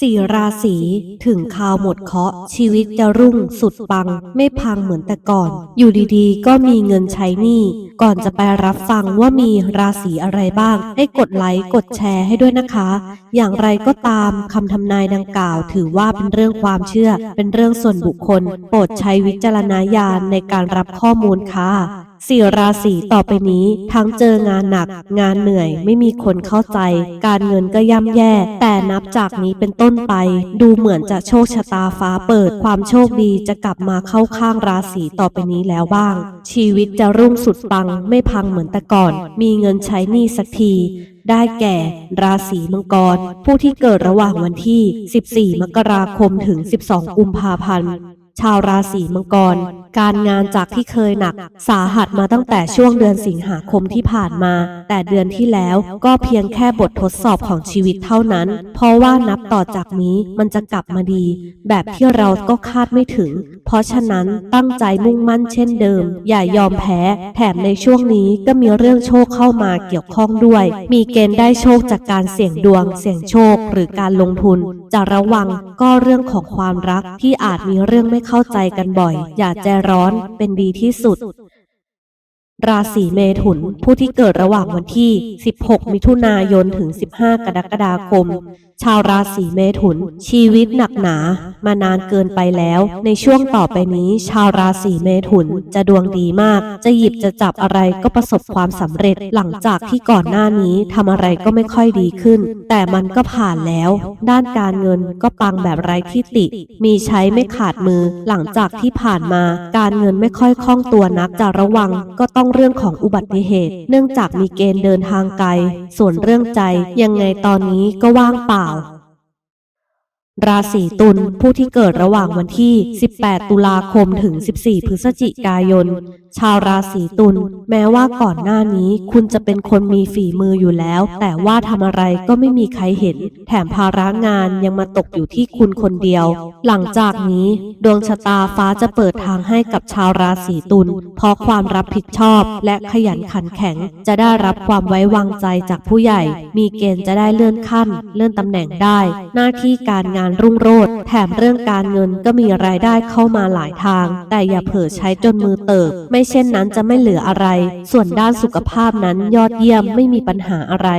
สี่ราศีถึงคราวหมดเคาะ ชีวิตจะรุ่งสุดปัง ไม่พังเหมือนแต่ก่อน อยู่ดีๆ ก็มีเงินใช้หนี้ ก่อนจะไปรับฟังว่ามีราศีอะไรบ้าง ให้กดไลค์กดแชร์ให้ด้วยนะคะ อย่างไรก็ตามคำทำนายดังกล่าว ถือว่าเป็นเรื่องความเชื่อ เป็นเรื่องส่วนบุคคล โปรดใช้วิจารณญาณในการรับข้อมูลค่ะ สี่ราศีต่อไปนี้ ทั้งเจองานหนัก งานเหนื่อย ไม่มีคนเข้าใจ การเงินก็ย่ำแย่ แต่นับจากนี้เป็นต้นไป ดูเหมือนจะโชคชะตาฟ้าเปิด ความโชคดีจะกลับมาเข้าข้างราศีต่อไปนี้แล้วบ้าง ชีวิตจะรุ่งสุดปัง ไม่พังเหมือนแต่ก่อน มีเงินใช้หนี้สักทีได้แก่ ราศีมังกร ผู้ที่เกิดระหว่างวันที่ 14 มกราคมถึง 12 กุมภาพันธ์ ชาวราศีมังกร การงานจากที่เคยหนัก สาหัสมาตั้งแต่ช่วงเดือนสิงหาคมที่ผ่านมา แต่เดือนที่แล้วก็เพียงแค่บททดสอบของชีวิตเท่านั้น เพราะว่านับต่อจากนี้มันจะกลับมาดี แบบที่เราก็คาดไม่ถึง เพราะฉะนั้นตั้งใจมุ่งมั่นเช่นเดิม อย่ายอมแพ้ แถมในช่วงนี้ก็มีเรื่องโชคเข้ามาเกี่ยวข้องด้วย มีเกณฑ์ได้โชคจากการเสี่ยงดวง เสี่ยงโชค หรือการลงทุน จะระวังก็เรื่องของความรักที่อาจมีเรื่องไม่เข้าใจกันบ่อย อย่าใจร้อนเป็นดีที่สุด ราศีเมถุน ผู้ที่เกิดระหว่างวันที่ 16 มิถุนายน ถึง 15 กรกฎาคม ชาวราศีเมถุน ชีวิตหนักหนามานานเกินไปแล้ว ในช่วงต่อไปนี้ ชาวราศีเมถุนจะดวงดีมาก จะหยิบจะจับอะไรก็ประสบความสำเร็จ หลังจากที่ก่อนหน้านี้ทำอะไรก็ไม่ค่อยดีขึ้น แต่มันก็ผ่านแล้ว ด้านการเงินก็ปังแบบไร้ที่ติ มีใช้ไม่ขาดมือ หลังจากที่ผ่านมา การเงินไม่ค่อยคล่องตัวนักจะระวังก็ต้องเรื่องของอุบัติเหตุ เนื่องจากมีเกณฑ์เดินทางไกล ส่วนเรื่องใจยังไงตอนนี้ก็ว่างเปล่า ราศีตุลผู้ที่เกิดระหว่างวันที่ 18 ตุลาคมถึง 14 พฤศจิกายน ชาวราศีตุลแม้ว่าก่อนหน้านี้คุณจะเป็นคนมีฝีมืออยู่แล้ว แต่ว่าทำอะไรก็ไม่มีใครเห็น แถมภาระงานยังมาตกอยู่ที่คุณคนเดียว หลังจากนี้ดวงชะตาฟ้าจะเปิดทางให้กับชาวราศีตุลเพราะความรับผิดชอบและขยันขันแข็ง จะได้รับความไว้วางใจจากผู้ใหญ่ มีเกณฑ์จะได้เลื่อนขั้น เลื่อนตำแหน่งได้ หน้าที่การงานรุ่งโรจน์แถมเรื่องการเงินก็มีรายได้เข้ามาหลายทาง แต่อย่าเผลอใช้จนมือเติบ ไม่เช่นนั้นจะไม่เหลืออะไร ส่วนด้านสุขภาพนั้นยอดเยี่ยมไม่มีปัญหาอะไร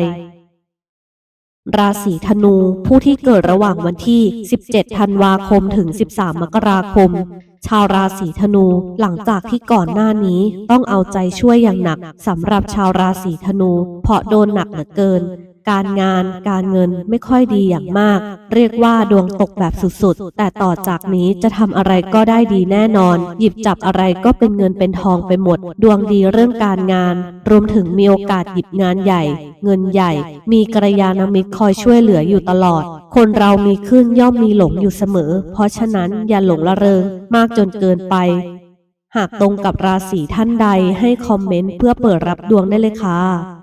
ราศีธนู ผู้ที่เกิดระหว่างวันที่ 17 ธันวาคมถึง 13 มกราคม ชาวราศีธนูหลังจากที่ก่อนหน้านี้ต้องเอาใจช่วยอย่างหนักสำหรับชาวราศีธนู เพราะโดนหนักเหลือเกิน การงาน การเงินไม่ค่อยดีอย่างมาก เรียกว่าดวงตกแบบสุดๆ แต่ต่อจากนี้จะทำอะไรก็ได้ดีแน่นอน หยิบจับอะไรก็เป็นเงินเป็นทองไปหมด ดวงดีเรื่องการงาน รวมถึงมีโอกาสหยิบงานใหญ่ เงินใหญ่ มีกัลยาณมิตรคอยช่วยเหลืออยู่ตลอด คนเรามีขึ้นย่อมมีหลงอยู่เสมอ เพราะฉะนั้นอย่าหลงละเริงมากจนเกินไปหากตรงกับราศีท่านใดให้คอมเมนต์เพื่อเปิดรับดวงได้เลยค่ะ